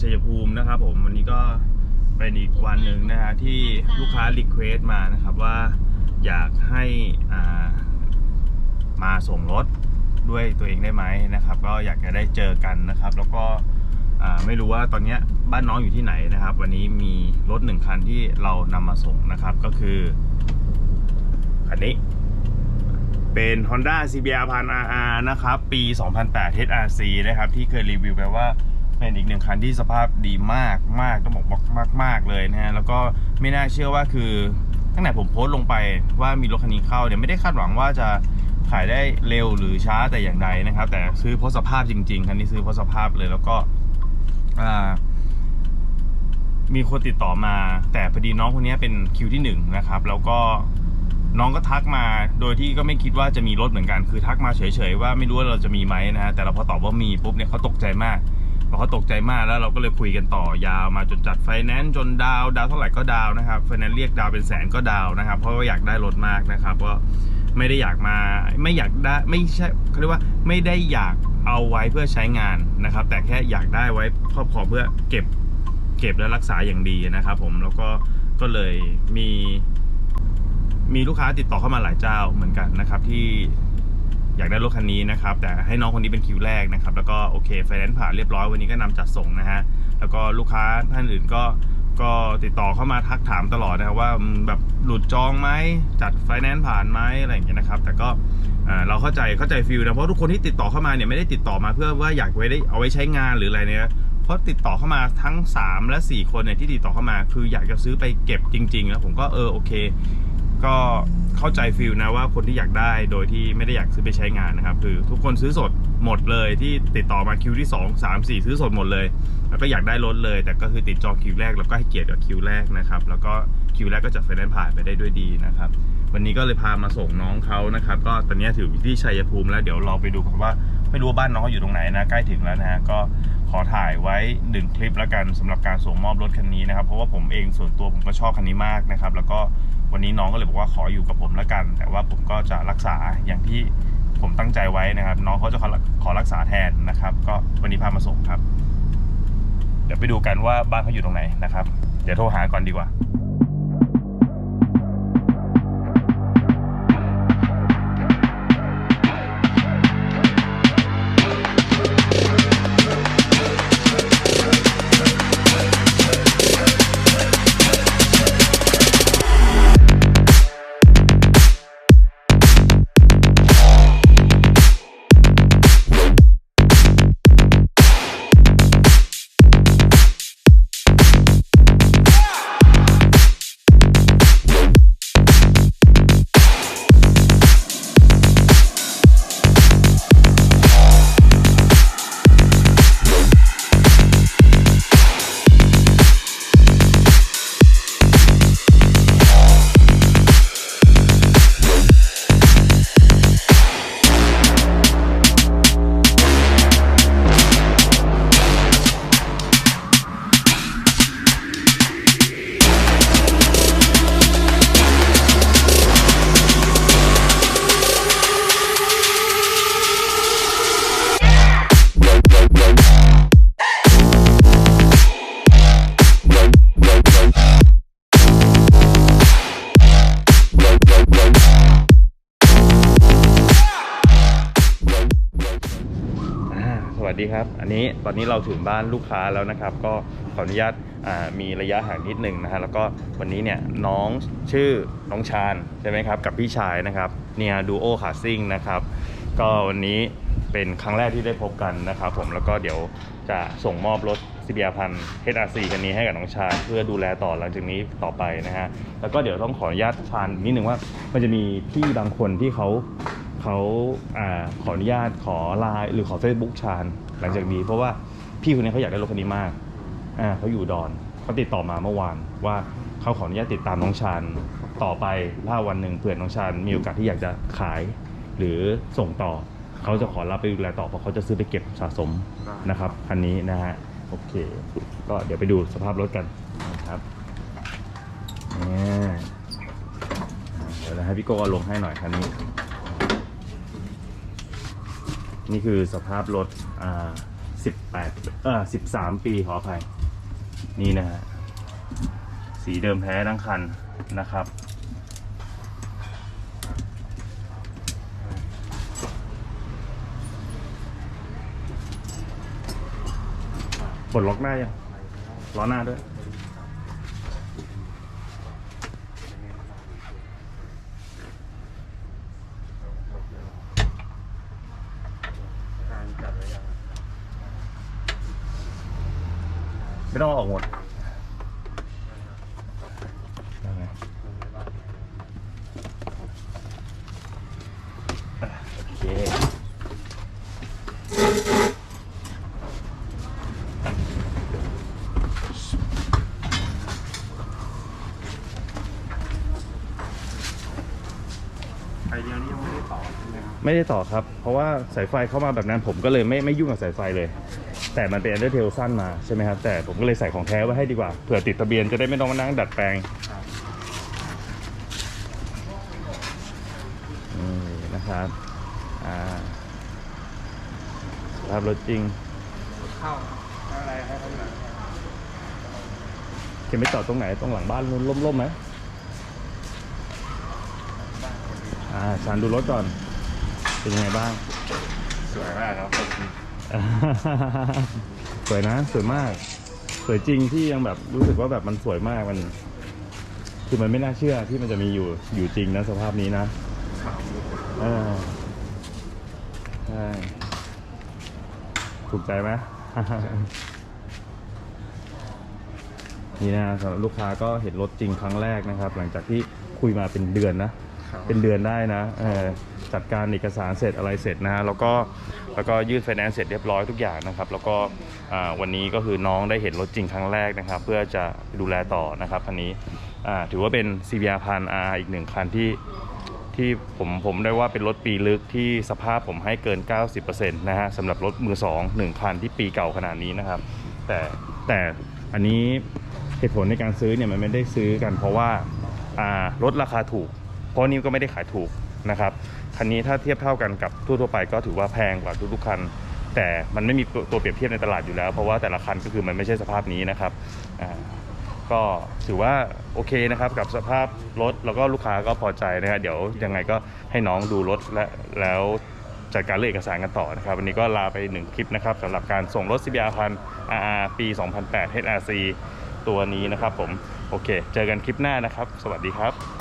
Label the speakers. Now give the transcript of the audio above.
Speaker 1: ชัยภูมินะครับ ผมวันนี้ก็เป็นอีกวันหนึ่งนะฮะที่ลูกค้ารีเควสต์มานะครับว่าอยากให้อ่ามาส่งรถด้วยตัวเองได้ไหมนะครับ ก็อยากจะได้เจอกันนะครับ แล้วก็อ่าไม่รู้ว่าตอนเนี้ยบ้านน้องอยู่ที่ไหนนะครับ วันนี้มีรถหนึ่งคันที่เรานำมาส่งนะครับ ก็คือคันนี้ เป็น Honda CBR 1000 RR นะครับ ปี 2008 HRC นะครับ ที่เคยรีวิวไปว่า เป็นอีกหนึ่งคันที่สภาพดีมากมากต้องบอกว่ามากมากเลยนะฮะแล้วก็ไม่น่าเชื่อว่าคือตั้งแต่ผมโพสต์ลงไปว่ามีรถคันนี้เข้าเนี่ยไม่ได้คาดหวังว่าจะขายได้เร็วหรือช้าแต่อย่างใดนะครับ แต่ซื้อเพราะสภาพจริง ๆ คันนี้ซื้อเพราะสภาพเลยแล้วก็มีคนติดต่อมา แต่พอดีน้องคนนี้เป็นคิวที่หนึ่งนะครับแล้วก็น้องก็ทักมาโดยที่ก็ไม่คิดว่าจะมีรถเหมือนกันคือทักมาเฉยๆว่าไม่รู้ว่าเราจะมีไหมนะฮะแต่เราพอตอบว่ามีปุ๊บเนี่ยเขาตกใจมาก เขาตกใจมากแล้วเราก็เลยคุยกันต่อยาวมาจนจัดไฟแนนซ์จนดาวดาวเท่าไหร่ก็ดาวนะครับไฟแนนซ์เรียกดาวเป็นแสนก็ดาวน์นะครับ เพราะว่าอยากได้รถมากนะครับก็ไม่ได้อยากมาไม่อยากได้ไม่ใช่เขาเรียกว่าไม่ได้อยากเอาไว้เพื่อใช้งานนะครับ แต่แค่อยากได้ไว้ครอบครองเพื่อเก็บเก็บและรักษาอย่างดีนะครับ ผมแล้วก็ก็เลยมีมีลูกค้าติดต่อเข้ามาหลายเจ้าเหมือนกันนะครับ ที่ อยากได้รถคันนี้นะครับ แต่ให้น้องคนนี้เป็นคิวแรกนะครับ แล้วก็โอเคไฟแนนซ์ผ่านเรียบร้อยวันนี้ก็นำจัดส่งนะฮะแล้วก็ลูกค้าท่านอื่นก็ก็ติดต่อเข้ามาทักถามตลอดนะครับว่าแบบหลุดจองไหมจัดไฟแนนซ์ผ่านไหมอะไรอย่างเงี้ยนะครับ แต่ก็เราเข้าใจเข้าใจฟิลนะเพราะทุกคนที่ติดต่อเข้ามาเนี่ยไม่ได้ติดต่อมาเพื่อว่าอยากไว้ได้เอาไว้ใช้งานหรืออะไรเนี่ยเพราะติดต่อเข้ามาทั้ง 3 และ 4 คนเนี่ยที่ติดต่อเข้ามา คืออยากจะซื้อไปเก็บจริง ๆ แล้วผมก็เออโอเค ก็เข้าใจฟิลนะว่าคนที่อยากได้โดยที่ไม่ได้อยากซื้อไปใช้งานนะครับ คือทุกคนซื้อสดหมดเลยที่ติดต่อมาคิวที่ 2 3 4 ซื้อสดหมดเลย แล้วก็อยากได้รถเลย แต่ก็คือติดจองคิวแรกแล้วก็ให้เกียรติกับคิวแรกนะครับแล้วก็คิวแรกก็จะไฟแนนซ์ผ่านไปได้ด้วยดีนะครับวันนี้ก็เลยพามาส่งน้องเขานะครับ ก็ตอนนี้ถือยู่ที่ชัยภูมิแล้วเดี๋ยวเราไปดูกันว่าไม่รู้ว่าบ้านน้องเขาอยู่ตรงไหนนะใกล้ถึงแล้วนะฮะก็ ขอถ่ายไว้หนึ่งคลิปแล้วกันสำหรับการส่งมอบรถคันนี้นะครับ เพราะว่าผมเองส่วนตัวผมก็ชอบคันนี้มากนะครับ แล้วก็วันนี้น้องก็เลยบอกว่าขออยู่กับผมแล้วกัน แต่ว่าผมก็จะรักษาอย่างที่ผมตั้งใจไว้นะครับ น้องเขาจะขอขอรักษาแทนนะครับ ก็วันนี้พามาส่งครับ เดี๋ยวไปดูกันว่าบ้านเขาอยู่ตรงไหนนะครับ เดี๋ยวโทรหาก่อนดีกว่า วัสดีครับ อันนี้ตอนนี้เราถึงบ้านลูกค้าแล้วนะครับ ก็ขออนุญาตมีระยะห่างนิดหนึ่งนะฮะแล้วก็วันนี้เนี่ยน้องชื่อน้องชาญใช่ไหมครับกับพี่ชายนะครับเนี่ยดูโอขาซิ่งนะครับก็วันนี้เป็นครั้งแรกที่ได้พบกันนะครับผมแล้วก็เดี๋ยวจะส่งมอบรถ CBR พัน HRC คันนี้ให้กับน้องชาญเพื่อดูแลต่อหลังจากนี้ต่อไปนะฮะแล้วก็เดี๋ยวต้องขออนุญาตชาญนิดหนึ่งว่ามันจะมีพี่บางคนที่เขา เขาอขออนุญาตขอไลน์หรือขอ Facebook ชาญหลังจากนี้เพราะว่าพี่คนนี้เขาอยากได้รถคันนี้มากอ่าเขาอยู่ดอนเขาติดต่อมาเมื่อวานว่าเขาขออนุญาตติดตามน้องชาญต่อไปถ้าวันหนึ่งเผื่อน้องชาญมีโอกาสที่อยากจะขาย หรือส่งต่อเขาจะขอรับไปดูแลต่อเพราะเขาจะซื้อไปเก็บสะสมนะครับคันนี้นะฮะโอเค ก็เดี๋ยวไปดูสภาพรถกันนะครับเนี่ยเดี๋ยวนะให้พี่โก้ลงให้หน่อยคันนี้ นี่คือสภาพรถอ่าสิบแปดเออสิบสามปีขออภัย นี่นะฮะ สีเดิมแท้ทั้งคันนะครับ ปลดล็อกได้ยังล้อหน้าด้วย ไม่ต้องออกหมดโอเค
Speaker 2: ไอเดียนี้ยังไม่ได้ต่อใช่ไหมครับ
Speaker 1: ไม่ได้ต่อครับ เพราะว่าสายไฟเข้ามาแบบนั้นผมก็เลยไม่ไม่ยุ่งกับสายไฟเลย แต่มันเป็นอันเดอร์เทลสั้นมาใช่ไหมครับ แต่ผมก็เลยใส่ของแท้ไว้ให้ดีกว่าเผื่อติดทะเบียนจะได้ไม่ต้องมานั่งดัดแปลงนี่นะครับอ่าสภาพรถจริง
Speaker 2: เข้าอะไรให้เขาหน่อย
Speaker 1: เข็มไปจอดตรงไหนตรงหลังบ้านนู้นร่มๆไหมอ่าชานดูรถก่อน เป็นยังไงบ้าง
Speaker 2: สวยมากครับ
Speaker 1: สวยนะ สวยมาก สวยจริงที่ยังแบบรู้สึกว่าแบบมันสวยมากมัน คือมันไม่น่าเชื่อที่มันจะมีอยู่อยู่จริงนะสภาพนี้นะ
Speaker 2: ข่าว
Speaker 1: เออใช่ถูกใจไหมนี่นะสำหรับลูกค้าก็เห็นรถจริงครั้งแรกนะครับ หลังจากที่คุยมาเป็นเดือนนะ
Speaker 2: ครับ
Speaker 1: เป็นเดือนได้นะเออจัดการเอกสารเสร็จอะไรเสร็จนะฮะแล้วก็ แล้วก็ยื่นไฟแนนซ์เสร็จเรียบร้อยทุกอย่างนะครับ แล้วก็วันนี้ก็คือน้องได้เห็นรถจริงครั้งแรกนะครับ เพื่อจะดูแลต่อนะครับคันนี้ถือว่าเป็น CBR พัน R อีกหนึ่งคันที่ที่ผมผมได้ว่าเป็นรถปีลึกที่สภาพผมให้เกิน 90%นะฮะสำหรับรถมือสองหนึ่งคันที่ปีเก่าขนาดนี้นะครับ แต่แต่อันนี้เหตุผลในการซื้อเนี่ยมันไม่ได้ซื้อกันเพราะว่าอ่ารถราคาถูก เพราะนี่ก็ไม่ได้ขายถูกนะครับ คันนี้ถ้าเทียบเท่ากันกับทั่วๆไปก็ถือว่าแพงกว่าทุกๆคัน แต่มันไม่มีตัวเปรียบเทียบในตลาดอยู่แล้ว เพราะว่าแต่ละคันก็คือมันไม่ใช่สภาพนี้นะครับก็ถือว่าโอเคนะครับกับสภาพรถแล้วก็ลูกค้าก็พอใจนะครับเดี๋ยวยังไงก็ให้น้องดูรถและแล้วจัดการเรื่องเอกสารกันต่อนะครับ วันนี้ก็ลาไปหนึ่งคลิปนะครับสำหรับการส่งรถ CBR พัน RR ปี 2008 HRC ตัวนี้นะครับผม โอเค เจอกันคลิปหน้านะครับ สวัสดีครับ